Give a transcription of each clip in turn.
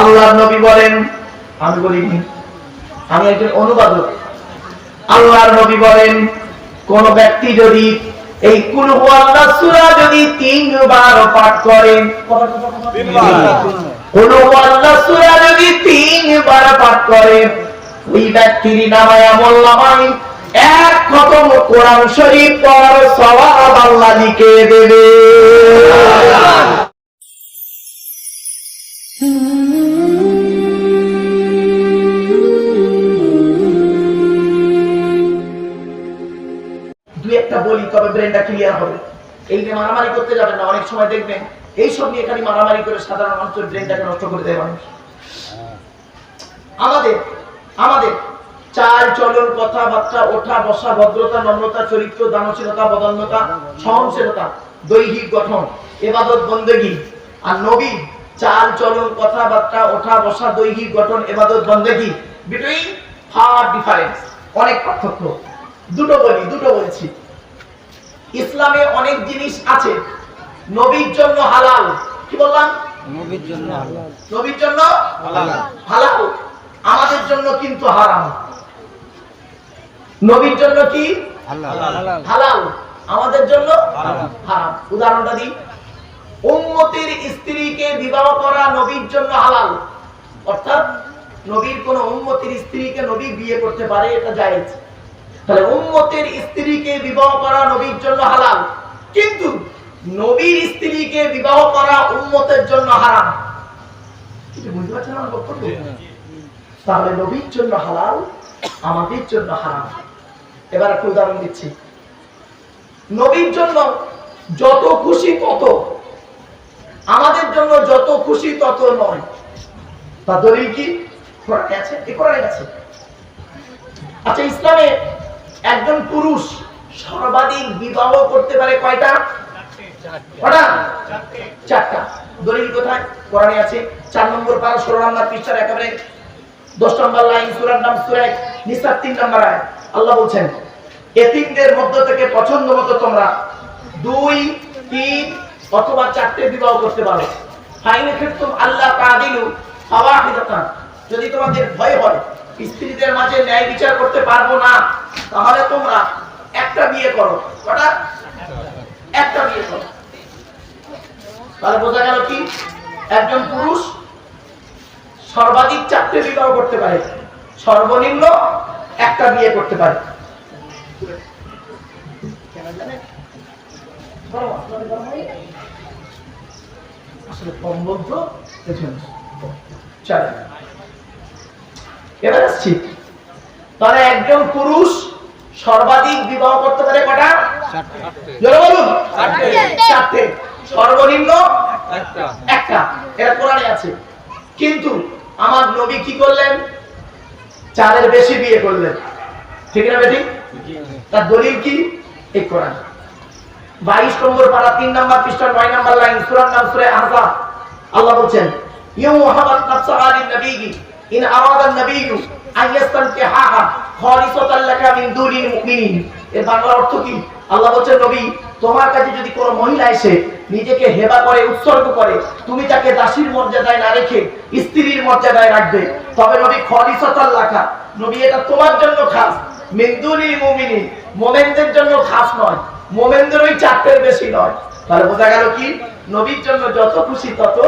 আল্লাহ নবী বলেন, আমি বলিনি আমি একজন অনুবাদক। আল্লাহর নবী বলেন, কোন ব্যক্তি যদি এই কুল হুয়াল্লাহ সূরা যদি তিনবার পাঠ করেন কুল সূরা যদি তিনবার পাঠ করেন ওই ব্যক্তির নামে আমল নামায় এক খতম কোরআন শরীফ পর সওয়াব আল্লাহ লিখে দেবে। তবে ব্রেনটা ক্লিয়ার হবে? এই নিয়ে মারামারি করতে যাবেন না, অনেক সময় দেখবেন এই সব নিয়ে খালি মারামারি করে সাধারণ মানুষের ব্রেনটাকে নষ্ট করে দেয় মানুষ। আমাদের আমাদের চাল, চলন, কথাবার্তা, ওঠা, বসা, ভদ্রতা, নম্রতা, চরিত্র, দানশীলতা বদন্যতা সহনশীলতা, দৈহিক গঠন, এবাদত, বন্দেগী। আর নবী, চাল, চলন, কথাবার্তা, ওঠা, বসা, দৈহিক গঠন, এবাদত, বন্দেগী। বিটুইন ফার ডিফারেন্স অনেক পার্থক্য। দুটো বলি, দুটো বলছি। ইসলামে অনেক জিনিস আছে। নবীর জন্য হালাল। কি বললাম? নবীর জন্য হালাল। নবীর জন্য হালাল। হালাল। আমাদের জন্য কিন্তু হারাম। নবীর জন্য কি? হালাল। হালাল। আমাদের জন্য হারাম। হারাম। উদাহরণটা দিই। উম্মতের স্ত্রীকে বিবাহ করা নবীর জন্য হালাল। অর্থাৎ নবীর কোন উম্মতের স্ত্রীকে নবী বিয়ে করতে পারে এটা জায়েজ। তাহলে উম্মতের স্ত্রীকে বিবাহ করা নবীর জন্য হালাল। কিন্তু নবীর স্ত্রীকে বিবাহ করা উম্মতের জন্য হারাম। বুঝতে পারছেন আমার বক্তব্য? তাহলে নবীর জন্য হালাল আমাদের জন্য হারাম। এবার একটা উদাহরণ দিচ্ছি। নবীর জন্য যত খুশি তত আমাদের জন্য যত খুশি তত নয়। তা দলিল কি? কোরআনে আছে? এ কোরআনে আছে। আচ্ছা ইসলামে একজন পুরুষ সর্বাধিক বিবাহ করতে পারে কয়টা? তোমরা দুই, তিন অথবা চারটে বিবাহ করতে পারো। আল্লাহ যদি তোমাদের ভয় হয়, স্ত্রীদের মাঝে ন্যায় বিচার করতে পারব না। তাহলে তোমরা একটা বিয়ে করো। কটা? একটা বিয়ে করো। তাহলে বোঝা গেল কি? একজন পুরুষ সর্বাধিক চারটে বিবাহ করতে পারে। সর্বনিম্ন একটা বিয়ে করতে পারে। এবার আসছি। তাহলে একজন পুরুষ সর্বাধিক বিবাহ করতে পারে কটা? বলুন। চারটে। সর্বনিম্ন একটা। এটা কোরআনে আছে। কিন্তু আমার নবী কি করলেন? চারের বেশি বিয়ে করলেন। ঠিক না বেটি? তার দলিল কি? এই কোরআন। বাইশ নম্বর পারা তিন নম্বর পৃষ্ঠা নয় নম্বর লাইন সুরার নাম সুরে আহজাব। আল্লাহ বলছেন ইউ আলিন নবীগি ইন আরাদা নবীগু খালিসাতান লাকা মিন দুনিল মুমিনিন। এর বাংলা অর্থ কি? আল্লাহ বলছেন, নবী, তোমার কাছে যদি কোনো মহিলা এসে নিজেকে হেবা করে, উৎসর্গ করে, তুমি তাকে দাসীর মর্যাদায় না রেখে স্ত্রীর মর্যাদায় রাখবে, তবে নবী নবী, এটা তোমার জন্য খাস। মিন দুনিল মুমিনিন, মোমেনদের জন্য খাস নয়, মোমেনদের ওই চারটের বেশি নয়। তাহলে বোঝা গেল কি? নবীর জন্য যত খুশি তত,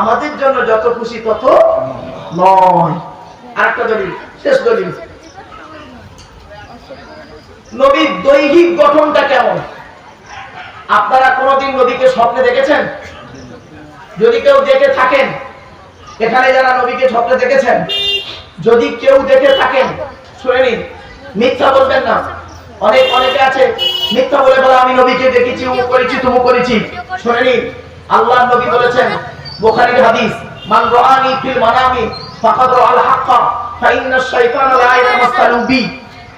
আমাদের জন্য যত খুশি তত নয়। আরেকটা দলিল শেষ দলিল নবীর দৈহিক গঠনটা কেমন? আপনারা কোনোদিন নবীকে স্বপ্নে দেখেছেন? যদি কেউ দেখে থাকেন, এখানে যারা নবীকে স্বপ্নে দেখেছেন, যদি কেউ দেখে থাকেন, শুনে নিন, মিথ্যা বলবেন না। অনেক, অনেকে আছে, মিথ্যা বলে বলে, আমি নবীকে দেখেছি উমুক করেছি, তুমুক করেছি। শুনে নিন, আল্লাহ নবী বলেছেন, বুখারীর হাদিস, মান রাআনি ফিল মানামি ফাকাদ রাআল হাক্কা, ফাইন্না শাইতানা লা ইয়াতামাসসালু বি।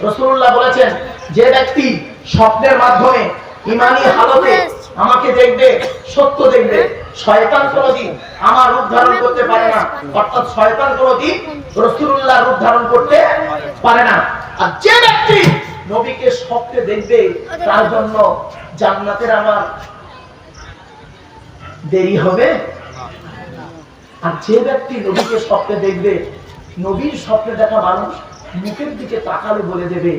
রাসূলুল্লাহ বলেছেন, যে ব্যক্তি স্বপ্নের মাধ্যমে ইমানি হালতে আমাকে দেখবে, সত্য দেখবে, শয়তান কোনদিন আমার রূপ ধারণ করতে পারে না। অর্থাৎ শয়তান কোনদিন রসুল্লাহ রূপ ধারণ করতে পারে না। আর যে ব্যক্তি নবীকে স্বপ্নে দেখবে, তার জন্য জান্নাতের আমার দেরি হবে? আর যে ব্যক্তি নবীকে স্বপ্নে দেখবে, নবীর স্বপ্নে দেখা মানুষ মুখের দিকে তাকালে বলে দেবে।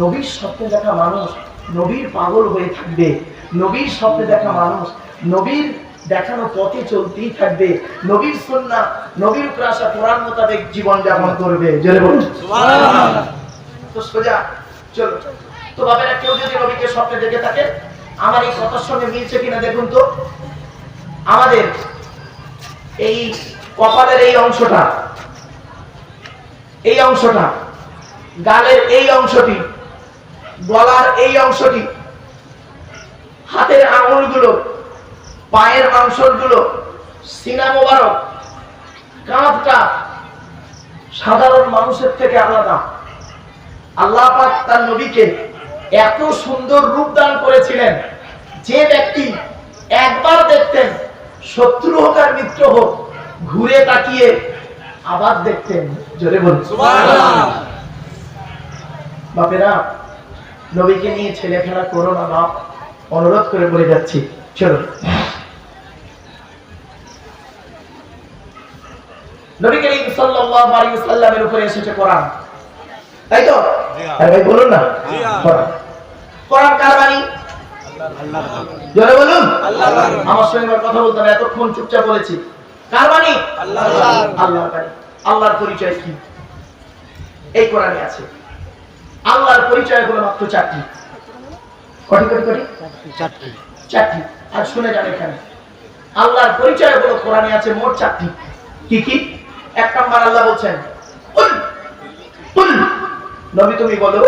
নবীর স্বপ্নে দেখা মানুষ নবীর পাগল হয়ে থাকবে। নবীর স্বপ্নে দেখা মানুষ নবীর দেখানো পথে চলতেই থাকবে। নবীর সন্না নবীর উপরে আসা কোরআন মোতাবেক জীবন যাপন করবে। তো সোজা, চলো। তো বাবেরা কেউ যদি নবীকে স্বপ্নে দেখে থাকে, আমার এই কথার সঙ্গে মিলছে কিনা দেখুন তো। আমাদের এই কপালের এই অংশটা এই অংশটা, গালের এই অংশটি, গলার এই অংশটি, হাতের আঙুলগুলো, পায়ের মাংসগুলো সিনা মোবারক, কাঁধটা সাধারণ মানুষের থেকে আলাদা। আল্লাহ পাক তার নবীকে এত সুন্দর রূপ দান করেছিলেন, যে ব্যক্তি একবার দেখতেন শত্রু হোক আর মিত্র হোক ঘুরে তাকিয়ে আবার দেখতেন। জোরে বলুন। বাপেরা নবীকে নিয়ে ছেলে খেলা করো না বাপ। অনুরোধ করে বলে যাচ্ছি। চলো নবী করিম সাল্লাল্লাহু আলাইহি ওয়াসাল্লামের উপরে এসেছে কোরআন। তাই তো? আরে ভাই বলুন না। কোরআন। কোরআন কার বাণী? জোরে বলুন। আমার সঙ্গে কথা বলতে হবে এতক্ষণ চুপচাপ বলেছি। কার বাণী? আল্লাহর আল্লাহর বাণী। আল্লাহর পরিচয় কি? এই কোরআনে আছে। আল্লাহর পরিচয় হলো মাত্র চারটি। কটি কটি কটি? চারটি। চারটি। আর শুনে যান এখানে। আল্লাহর পরিচয় হলো কোরআনে আছে মোট চারটি। কি কি? এক নাম্বার আল্লাহ বলছেন নবী তুমি বলো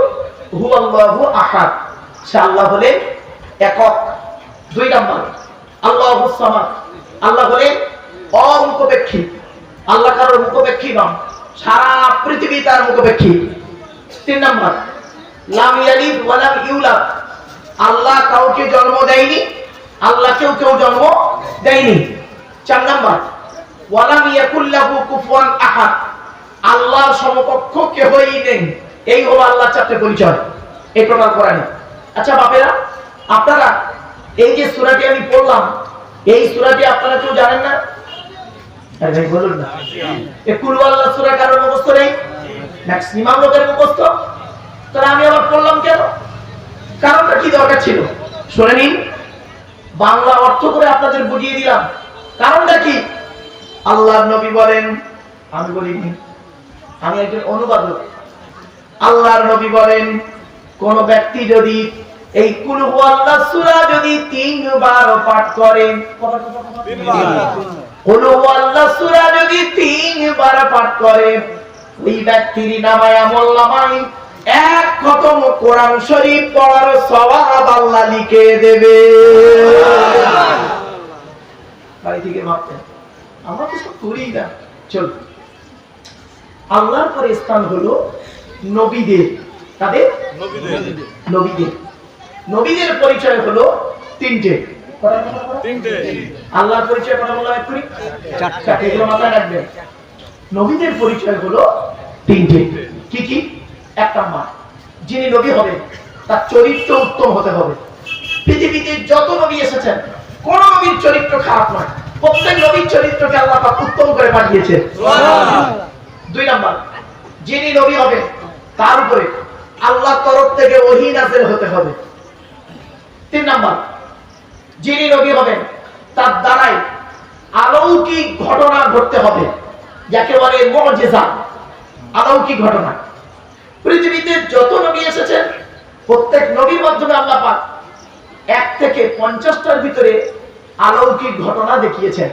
হু আল্লাহু আহাদ। সে আল্লাহ হলেন একক, দুই নাম্বার, আল্লাহু আল্লাহ হলেন অমুখপেক্ষী। আল্লাহ কারোর মুখপেক্ষী নন সারা পৃথিবী তার মুখপেক্ষী। তিন নাম্বার, লাম ইয়ালিদ ওয়া লাম ইউলাদ। আল্লাহ কাউকে জন্ম দেয়নি, আল্লাহ কেউ কেউ জন্ম দেয়নি। চার নাম্বার ওয়ালাম ইয়াকুল্লাহু কুফুয়ান আহাদ। আল্লাহর সমকক্ষ কেহই নেই। এই হলো আল্লাহর চারটে পরিচয়। এই টোটাল কোরআনে আচ্ছা বাপেরা আপনারা, এই যে সূরাটি আমি পড়লাম, এই সূরাটি আপনারা কেউ জানেন না? বলুন আল্লাহ কারোর মুখস্থ নেই? লোকের মুখস্থ? তাহলে আমি আবার পড়লাম কেন? কারণটা কি ছিল? শুনে নিন। বাংলা অর্থ করে আপনাদের বুঝিয়ে দিলাম। কারণটা কি? আল্লাহর নবী বলেন, আমি বলিনি, আমি একজন অনুবাদক। আল্লাহর নবী বলেন, কোন ব্যক্তি যদি এই কুল আল্লাহ সূরা যদি তিনবার পাঠ করেন? কোন আল্লাহ সূরা যদি তিনবার পাঠ করে ওই ব্যক্তির নামায় আমল নামায় এক খতম কোরআন শরীফ পড়ার সওয়াব আল্লাহ লিখে দেবে। বাড়ি থেকে ভাবতেন আমরা তো সব করি না। চল। আল্লাহর পরে স্থান হলো নবীদের। তাদের? নবীদের। নবীদের। পরিচয় হলো তিনটে। আল্লাহর পরিচয় কথা বললাম এক্ষুনি? চারটে। এগুলো মাথায় রাখবেন। নবীদের পরিচয় হলো তিনটে। কি কি? এক নাম্বার যিনি নবী হবেন তার চরিত্র উত্তম হতে হবে। পৃথিবীতে যত নবী এসেছেন কোন নবীর চরিত্র খারাপ নয়। প্রত্যেক নবীর চরিত্রকে আল্লাহ পাক উত্তম করে পাঠিয়েছে দুই নাম্বার যিনি নবী হবে তার উপরে আল্লাহ তরফ থেকে ওহী নাযিল হতে হবে। তিন নাম্বার, যিনি নবী হবেন, তার দ্বারাই আলৌকিক ঘটনা ঘটতে হবে যাকে বলে মুজিজা অলৌকিক ঘটনা। পৃথিবীতে যত নবী এসেছেন প্রত্যেক নবীর মাধ্যমে আল্লাহ পাক এক থেকে পঞ্চাশটার ভিতরে আলৌকিক ঘটনা দেখিয়েছেন,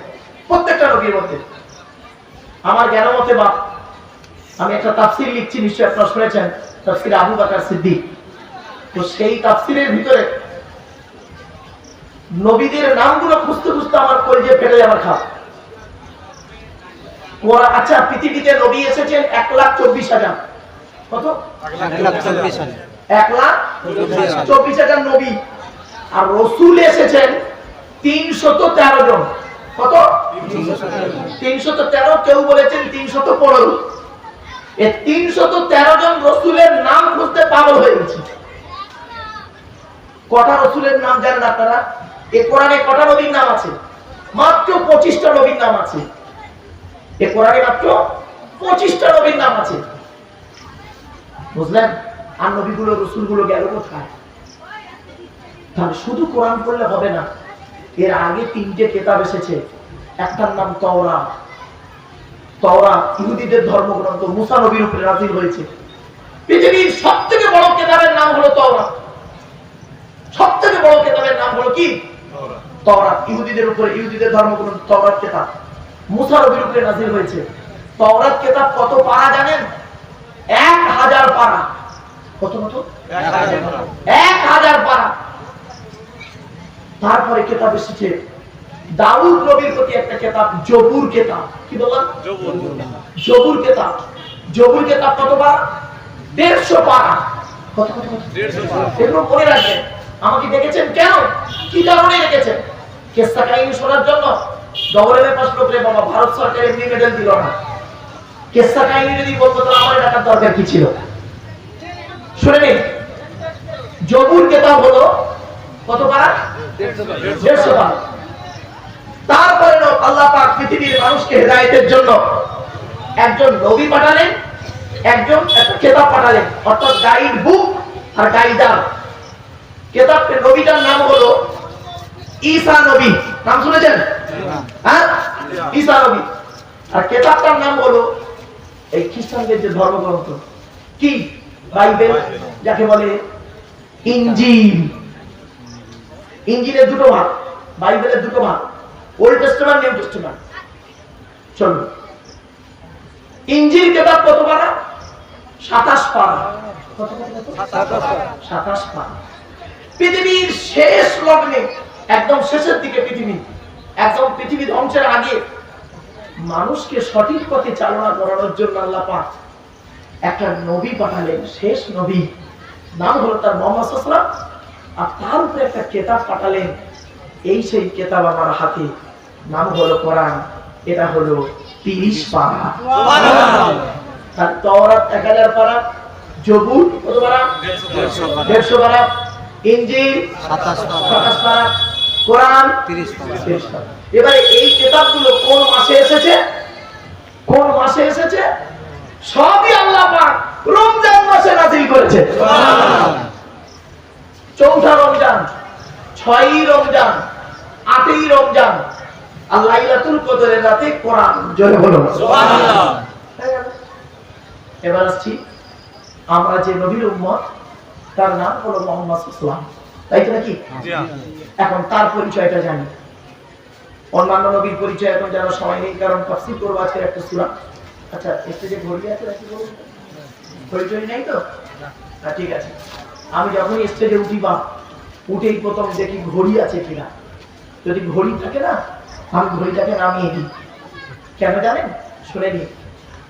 প্রত্যেকটা নবীর মধ্যে। আমার জ্ঞান মতে বা আমি একটা তাফসির লিখছি, নিশ্চয়ই আপনারা শুনেছেন, তাফসির আবু বাকার সিদ্দিক। তো সেই তাফসিরের ভিতরে নবীদের নামগুলো খুঁজতে খুঁজতে আমার কলজে ফেটে যাবার খাপ। ওরা আচ্ছা পৃথিবীতে নবী এসেছেন এক লাখ চব্বিশ হাজার। কত? এক লাখ চব্বিশ হাজার নবী। আর রসুল এসেছেন তিনশত তেরো জন। কত? তিনশত তেরো। কেউ বলেছেন তিনশত পনেরো। এ তিনশত তেরো জন রসুলের নাম খুঁজতে পাগল হয়ে গেছে। কটা রসুলের নাম জানেন আপনারা? এ কোরআনে কটা নবীর নাম আছে? মাত্র পঁচিশটা নবীর নাম আছে। এ কোরআনে মাত্র পঁচিশটা নবীর নাম আছে। বুঝলেন? আর নবীগুলো গেল কোথায়? তাহলে শুধু কোরআন পড়লে হবে না, এর আগে তিনটে কেতাব এসেছে। একটার নাম তওরা। তওরা ইহুদিদের ধর্মগ্রন্থ, মুসা নবীর উপরে নাজিল হয়েছে। পৃথিবীর সব থেকে বড় কেতাবের নাম হলো তওরা। সব থেকে বড় কেতাবের নাম হলো কি? তওরাত ইহুদিদের উপরে ইহুদিদের ধর্মগ্রন্থ তওরাত কেতাব। মুসা নবীর উপরে নাজিল হয়েছে। তওরাত কেতাব কত পারা জানেন? এক হাজার পারা। কত কত? এক হাজার পারা। তারপরে কেতাব এসেছে। দাউদ নবীর প্রতি একটা কেতাব জবুর কেতাব। কি বললাম? জবুর। কেতাব। জবুর কেতাব কত পারা? দেড়শো পারা। কত কত কত? এগুলো মনে রাখবেন। আমাকে ডেকেছেন কেন? কি কারণে ডেকেছেন? কেসা কাহিনী শোনার জন্য গভর্নমেন্ট পাস করে বাবা, ভারত সরকার এমনি মেডেল দিল না। কেসা কাহিনী যদি বলতো, তাহলে আমার টাকার দরকার কি ছিল? শুনে নিন। জবুর কেতাব হলো কত পারা দেড়শো পারা তারপরে আল্লাহ পাক পৃথিবীর মানুষকে হেদায়েতের জন্য একজন নবী পাঠালেন, একজন একটা কেতাব পাঠালেন, অর্থাৎ গাইড বুক আর গাইডার। কেতাবটির নবীটার নাম হলো ঈসা নবী। নাম শুনেছেন? হ্যাঁ। ঈসা নবী। আর কেতাবটার নাম হলো এই খ্রিস্টানদের যে ধর্মগ্রন্থ। কি? বাইবেল যাকে বলে ইঞ্জিল। ইঞ্জিলের দুটো ভাগ বাইবেলের দুটো ভাগ ওল্ড টেস্টামেন্ট নিউ টেস্টামেন্ট ইঞ্জিল কেতাব কত পারা? সাতাশ পারা। সাতাশ পারা। পৃথিবীর শেষ লগ্নে একদম শেষের দিকে পৃথিবী একদম পৃথিবী ধ্বংসের আগে। মানুষকে সঠিক পথে চালনা করানোর জন্য আল্লাহ পাক একটা নবী পাঠালেন শেষ নবী। নাম হলো তার মোহাম্মদ সাল্লাম আর তার উপরে একটা কেতাব পাঠালেন এই সেই কেতাব আমার হাতে। নাম হলো কোরআন এটা হলো তিরিশ পারা। তার তওরাত এক হাজার পারা জবুর কত পারা? দেড়শো পারা। ইঞ্জিল সাতাশ পারা। কোরআন এবারে এই কেতাবগুলো কোন মাসে এসেছে? কোন মাসে এসেছে? সবই আল্লাহ পাক রমজান মাসে নাজিল করেছে। চৌঠা রমজান ছয়ই রমজান আটই রমজান আর লাইলাতুল কদরের রাতে কোরআন হয়ে গেল। এবার আসছি আমরা যে নবীর উম্মত তার নাম হলো মোহাম্মদ ইসলাম তাই তো নাকি? এখন তার পরিচয়টা জানি। অন্যান্য নবীর পরিচয় এখন জানার সময় নেই কারণ তাফসীর করব আজকের একটা সূরা। আচ্ছা স্টেজে ঘড়ি আছে নাকি বলুন? পরিচয় নেই তো? হ্যাঁ, ঠিক আছে। আমি যখনই স্টেজে উঠি বা উঠেই প্রথম দেখি ঘড়ি আছে কিনা। যদি ঘড়ি থাকে না আমি ঘড়িটাকে নামিয়ে দিই। কেন জানেন? শুনে নিন।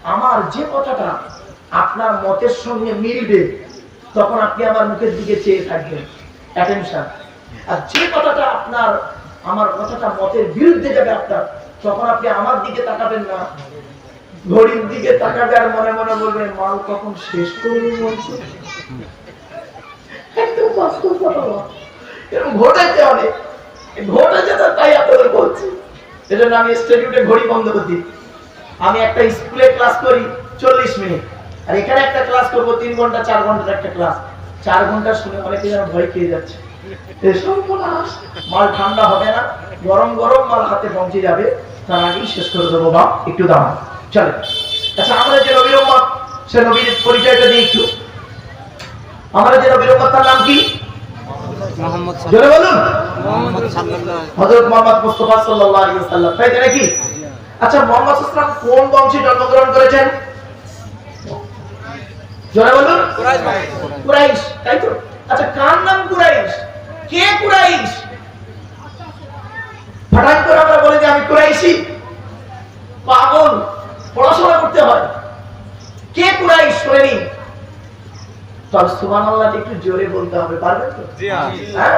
আমার যে কথাটা আপনার মতের সঙ্গে মিলবে তখন আপনি আমার মুখের দিকে চেয়ে থাকবেন। আর যে কথাটা আপনার, আমার কথাটা মতের বিরুদ্ধে যাবে আপনার, তখন আপনি আমার দিকে তাকাবেন না। ঘড়ির দিকে তাকাবে আর মনে মনে বলবেন মাল কখন শেষ করবে? বলছে তাই আপনাদের আমি ঘড়ি বন্ধ করে আমি একটা ক্লাস করি চল্লিশ মিনিট। আর এখানে একটা ক্লাস করব তিন ঘণ্টা, চার ঘণ্টার একটা ক্লাস। চার ঘণ্টা শুনে অনেকে যেন ভয় খেয়ে যাচ্ছে। মাল ঠান্ডা হবে না গরম গরম মাল হাতে পৌঁছে যাবে। তার আগেই শেষ করে দেবো বাপ একটু দাঁড়ান। চলে। আচ্ছা আমরা যে নবীর সে নবীর পরিচয়টা দিই একটু। আমরা যে নবীর তার নাম কি? জোরে বলুন। মুহাম্মদ মুস্তাফা তাই নাকি? আচ্ছা মুহাম্মদ কোন বংশে জন্মগ্রহণ করেছেন? জোরে বলুন। কুরাইশ তাই তো? আচ্ছা কার নাম কুরাইশ? কে কুরাইশ? হঠাৎ করে আমরা বলে যে আমি কুরাইশি। পাগল পড়াশোনা করতে হয়। কে কুরাইশ শুনে নিন। তবে একটু জোরে বলতে হবে পারবেন তো? হ্যাঁ?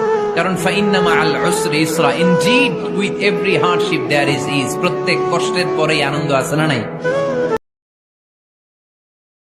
কারণ প্রত্যেক কষ্টের পরেই আনন্দ আছে না নাই?